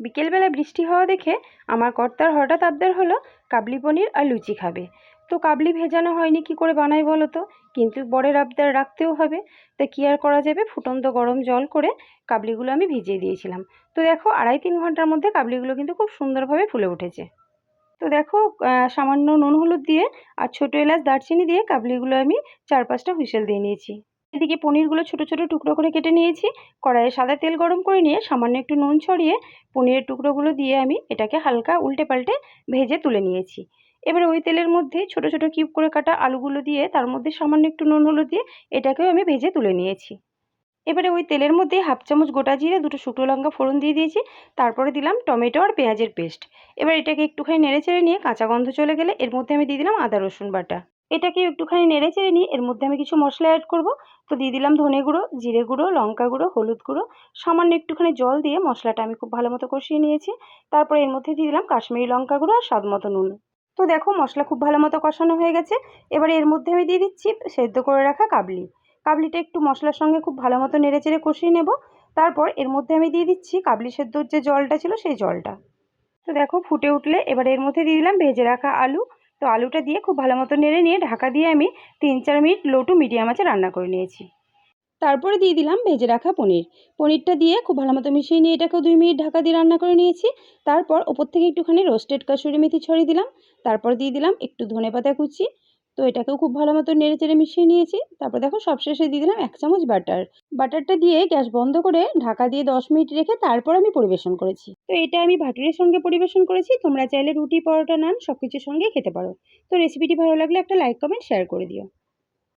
বিকেলবেলা বৃষ্টি হওয়া দেখে আমার কর্তার হঠাৎ আবদার হলো কাবলি পনির আর লুচি খাবে। তো কাবলি ভেজানো হয়নি কি করে বানাই বলো তো? কিন্তু বরের আবদার রাখতেও হবে। তা কী আর করা যাবে? ফুটন্ত গরম জল করে কাবলিগুলো আমি ভিজিয়ে দিয়েছিলাম। তো দেখো আড়াই তিন ঘণ্টার মধ্যে কাবলিগুলো কিন্তু খুব সুন্দরভাবে ফুলে উঠেছে। তো দেখো সামান্য নুন হলুদ দিয়ে আর ছোটো এলাচ, দারচিনি দিয়ে কাবলিগুলো আমি চার পাঁচটা হুইসেল দিয়ে নিয়েছি। এদিকে পনিরগুলো ছোটো ছোটো টুকরো করে কেটে নিয়েছি। কড়াইয়ে সাদা তেল গরম করে নিয়ে সামান্য একটু নুন ছড়িয়ে পনিরের টুকরোগুলো দিয়ে আমি এটাকে হালকা উল্টে পাল্টে ভেজে তুলে নিয়েছি। এবারে ওই তেলের মধ্যে ছোট ছোট কিউব করে কাটা আলুগুলো দিয়ে তার মধ্যে সামান্য একটু নুন হলুদ দিয়ে এটাকেও আমি ভেজে তুলে নিয়েছি। এবারে ওই তেলের মধ্যে হাফ চামচ গোটা জিরে, দুটো শুকনো লঙ্কা ফোড়ন দিয়ে দিয়েছি। তারপরে দিলাম টমেটো আর পেঁয়াজের পেস্ট। এবার এটাকে একটুখানি নেড়ে চেড়ে নিয়ে কাঁচা গন্ধ চলে গেলে এর মধ্যে আমি দিয়ে দিলাম আদা রসুন বাটা। এটাকে একটুখানি নেড়ে চেড়ে নিয়ে এর মধ্যে আমি কিছু মশলা অ্যাড করব। তো দিয়ে দিলাম ধনে গুঁড়ো, জিরে গুঁড়ো, লঙ্কা গুঁড়ো, হলুদ গুঁড়ো। সামান্য একটুখানি জল দিয়ে মশলাটা আমি খুব ভালো মতো কষিয়ে নিয়েছি। তারপর এর মধ্যে দিয়ে দিলাম কাশ্মীরি লঙ্কা গুঁড়ো আর স্বাদ মতো নুন। তো দেখো মশলা খুব ভালো মতো কষানো হয়ে গেছে। এবারে এর মধ্যে আমি দিয়ে দিচ্ছি সেদ্ধ করে রাখা কাবলি। কাবলিটা একটু মশলার সঙ্গে খুব ভালো মতো নেড়ে চেড়ে কষিয়ে নেব। তারপর এর মধ্যে আমি দিয়ে দিচ্ছি কাবলি সেদ্ধর যে জলটা ছিল সেই জলটা। তো দেখো ফুটে উঠলে এবার এর মধ্যে দিয়ে দিলাম ভেজে রাখা আলু। তো আলুটা দিয়ে খুব ভালো মতো নেড়ে নিয়ে ঢাকা দিয়ে আমি তিন চার মিনিট লো টু মিডিয়াম আঁচে রান্না করে নিয়েছি। তারপরে দিয়ে দিলাম ভেজে রাখা পনির। পনিরটা দিয়ে খুব ভালো মতো মিশিয়ে নিয়ে এটাকেও দুই মিনিট ঢাকা দিয়ে রান্না করে নিয়েছি। তারপর ওপর থেকে একটুখানি রোস্টেড কাসুরি মেথি ছড়িয়ে দিলাম। তারপর দিয়ে দিলাম একটু ধনে পাতা কুচি। তো এটাকেও খুব ভালো মতো নেড়ে চেড়ে মিশিয়ে নিয়েছি। তারপর দেখো সবশেষে দিয়ে দিলাম এক চামচ বাটার। বাটারটা দিয়ে গ্যাস বন্ধ করে ঢাকা দিয়ে দশ মিনিট রেখে তারপর আমি পরিবেশন করেছি। তো এটা আমি ভাটুরের সঙ্গে পরিবেশন করেছি। তোমরা চাইলে রুটি, পরোটা, নান সব কিছুর সঙ্গেই খেতে পারো। তো রেসিপিটি ভালো লাগলে একটা লাইক কমেন্ট শেয়ার করে দিও।